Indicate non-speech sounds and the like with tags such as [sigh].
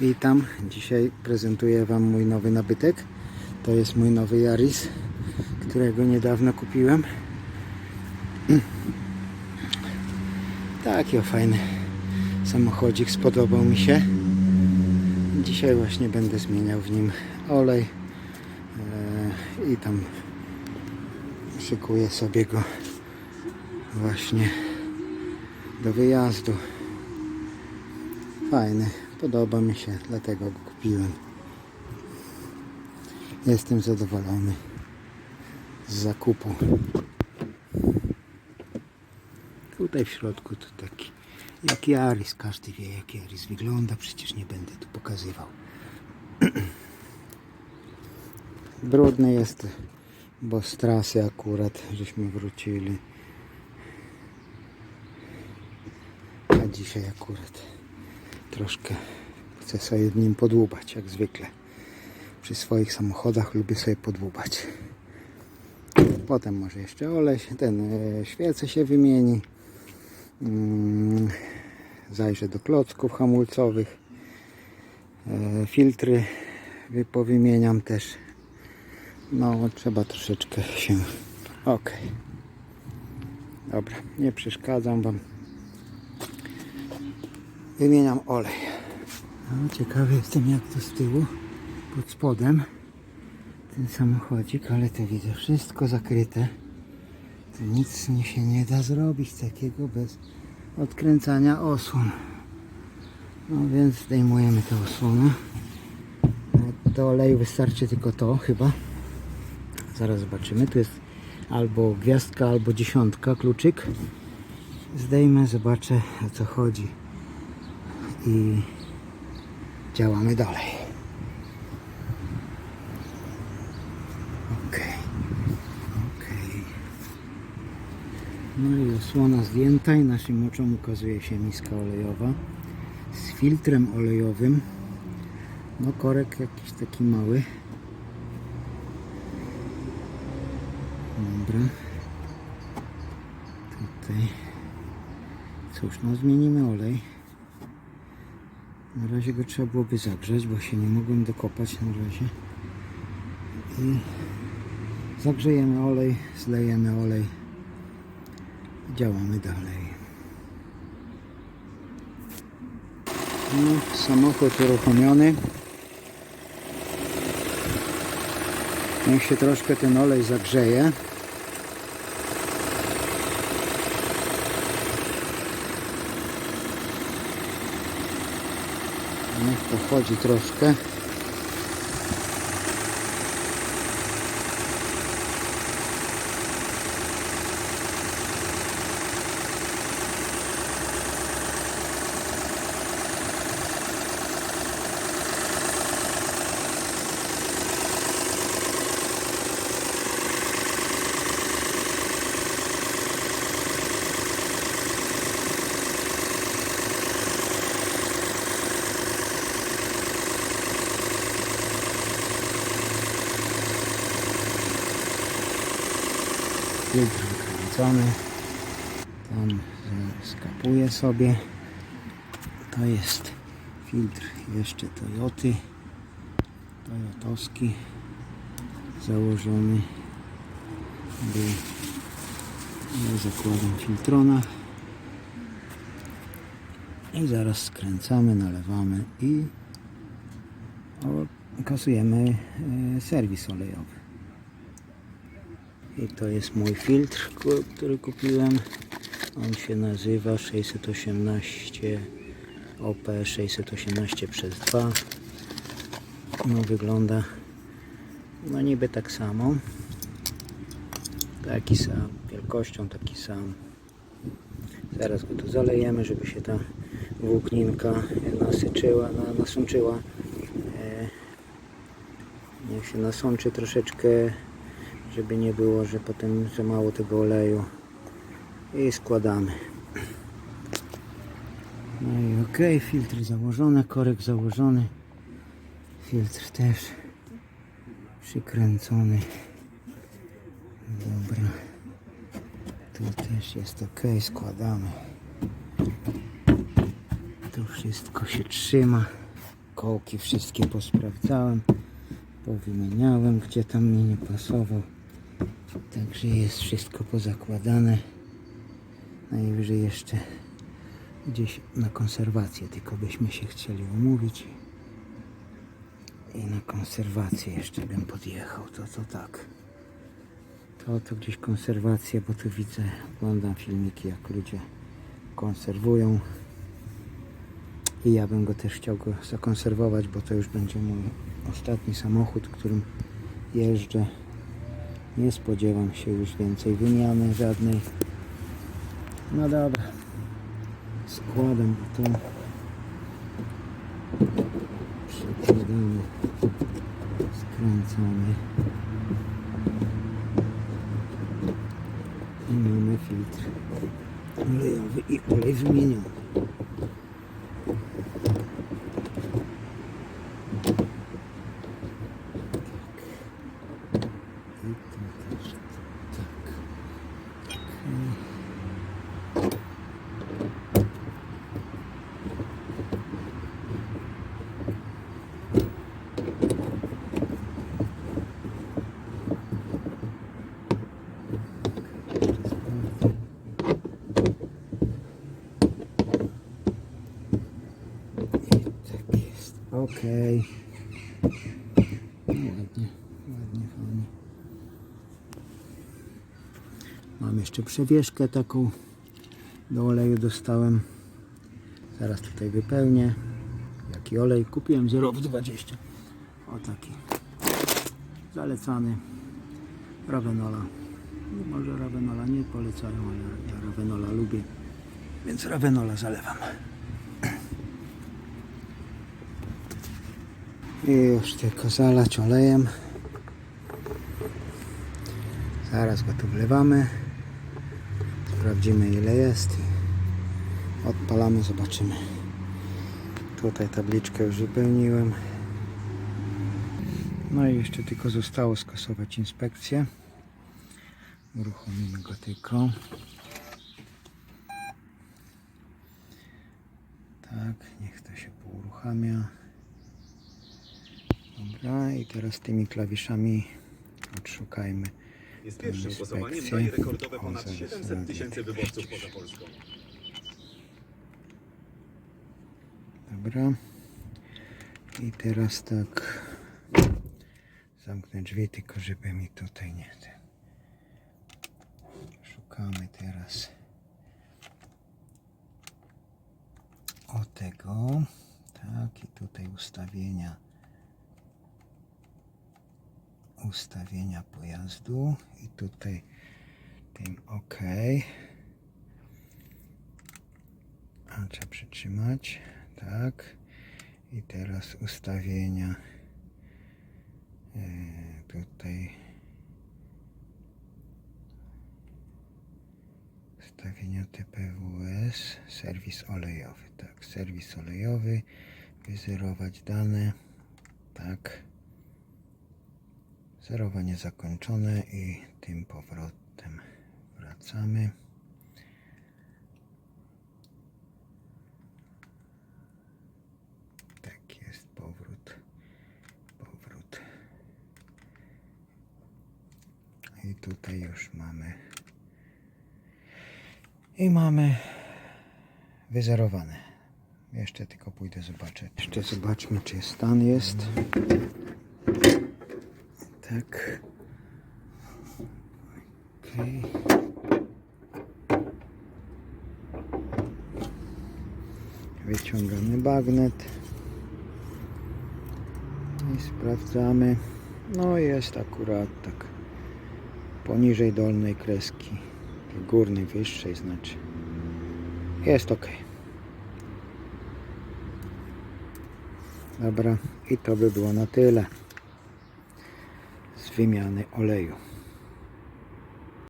Witam. Dzisiaj prezentuję Wam mój nowy nabytek. To jest mój nowy Yaris, którego niedawno kupiłem. [clears throat] Taki o fajny samochodzik, spodobał mi się. Dzisiaj właśnie będę zmieniał w nim olej e, i tam szykuję sobie go właśnie do wyjazdu. Fajny, podoba mi się, dlatego go kupiłem. Jestem zadowolony z zakupu. Tutaj w środku to taki jak Jaris, każdy wie jak Jaris wygląda, przecież nie będę tu pokazywał. [clears throat] Brudny jest, bo z trasy akurat żeśmy wrócili. A dzisiaj akurat troszkę chcę sobie nim podłubać, jak zwykle. Przy swoich samochodach lubię sobie podłubać. Potem może jeszcze olej, ten e, świece się wymieni. Mm, Zajrzę do klocków hamulcowych. E, Filtry wy- powymieniam też. No, trzeba troszeczkę się. Ok. Dobra, nie przeszkadzam Wam. Wymieniam olej. No, ciekawy jestem jak to z tyłu, pod spodem. Ten samochodzik, ale to widzę wszystko zakryte. To nic nie się nie da zrobić takiego bez odkręcania osłon. No więc zdejmujemy tę osłonę. No, Do oleju wystarczy tylko to chyba. Zaraz zobaczymy. Tu jest albo gwiazdka, albo dziesiątka, kluczyk. Zdejmę, zobaczę o co chodzi. I działamy dalej. Okej. Okej. No i osłona zdjęta i naszym oczom ukazuje się miska olejowa z filtrem olejowym. No korek jakiś taki mały. Dobra. Tutaj. Cóż, no zmienimy olej. Na razie go trzeba byłoby zagrzać, bo się nie mogłem dokopać na razie. I zagrzejemy olej, zlejemy olej. Działamy dalej. No, samochód uruchomiony. Niech się troszkę ten olej zagrzeje. Niech pochodzi troszkę. Filtr wykręcony. Tam e, skapuję sobie. To jest filtr jeszcze Toyoty. Toyotowski. Założony. Był. Ja zakładam filtrona. I zaraz skręcamy, nalewamy i kasujemy e, serwis olejowy. I to jest mój filtr, który kupiłem. On się nazywa 618 OP 618 przez 2. No wygląda no niby tak samo. Taki sam, wielkością taki sam. Zaraz go tu zalejemy, żeby się ta włókninka nasyczyła, na, nasączyła. E, niech się nasączy troszeczkę żeby nie było, że potem za mało tego oleju i składamy. No i ok, filtr założony, korek założony. Filtr też przykręcony. Dobra. Tu też jest ok, składamy. Tu wszystko się trzyma. Kołki wszystkie posprawdzałem, powymieniałem, gdzie tam mi nie pasował. Także jest wszystko pozakładane. Najwyżej jeszcze gdzieś na konserwację, tylko byśmy się chcieli umówić. I na konserwację jeszcze bym podjechał, to to tak. To to gdzieś konserwację, bo tu widzę, oglądam filmiki jak ludzie konserwują. I ja bym go też chciał go zakonserwować, bo to już będzie mój ostatni samochód, którym jeżdżę. Nie spodziewam się już więcej wymiany żadnej. No dobra. Składam to. Przekładamy. Skręcamy. I mamy filtr olejowy i olej wymieniony. I tu też tak. Okej. I tak Okej. No ładnie, ładnie, fajnie. Mam jeszcze przewieszkę taką. Do oleju dostałem. Zaraz tutaj wypełnię. Jaki olej? Kupiłem 0,20. O taki. Zalecany. Ravenola. No, Może Ravenola nie polecają, ale ja Ravenola lubię. Więc Ravenola zalewam. I już tylko zalać olejem. Zaraz go tu wlewamy. Sprawdzimy ile jest. Odpalamy, zobaczymy. Tutaj tabliczkę już wypełniłem. No i jeszcze tylko zostało skasować inspekcję. Uruchomimy go tylko. Tak, niech to się pouruchamia. Dobra, i teraz tymi klawiszami odszukajmy. Jest pierwszym głosowaniem inspekcję. daje rekordowe ponad zaraz 700 sobie tysięcy wyborców poza Polską. Dobra. I teraz tak zamknę drzwi, tylko żeby mi tutaj nie. Szukamy teraz o tego. Tak, i tutaj ustawienia ustawienia pojazdu i tutaj tym OK. A trzeba przytrzymać. Tak. I teraz ustawienia. e, tutaj. Ustawienia TPWS. Serwis olejowy. Tak. Serwis olejowy. Wyzerować dane. Tak. Zerowanie zakończone i tym powrotem wracamy. Tak jest, powrót, powrót. I tutaj już mamy. I mamy wyzerowane. Jeszcze tylko pójdę zobaczyć. Jeszcze zobaczmy, czy stan jest. Tak. Okej. Wyciągamy bagnet. I sprawdzamy. No jest akurat tak poniżej dolnej kreski. Górnej, wyższej znaczy. Jest ok. Dobra, i to by było na tyle wymiany oleju.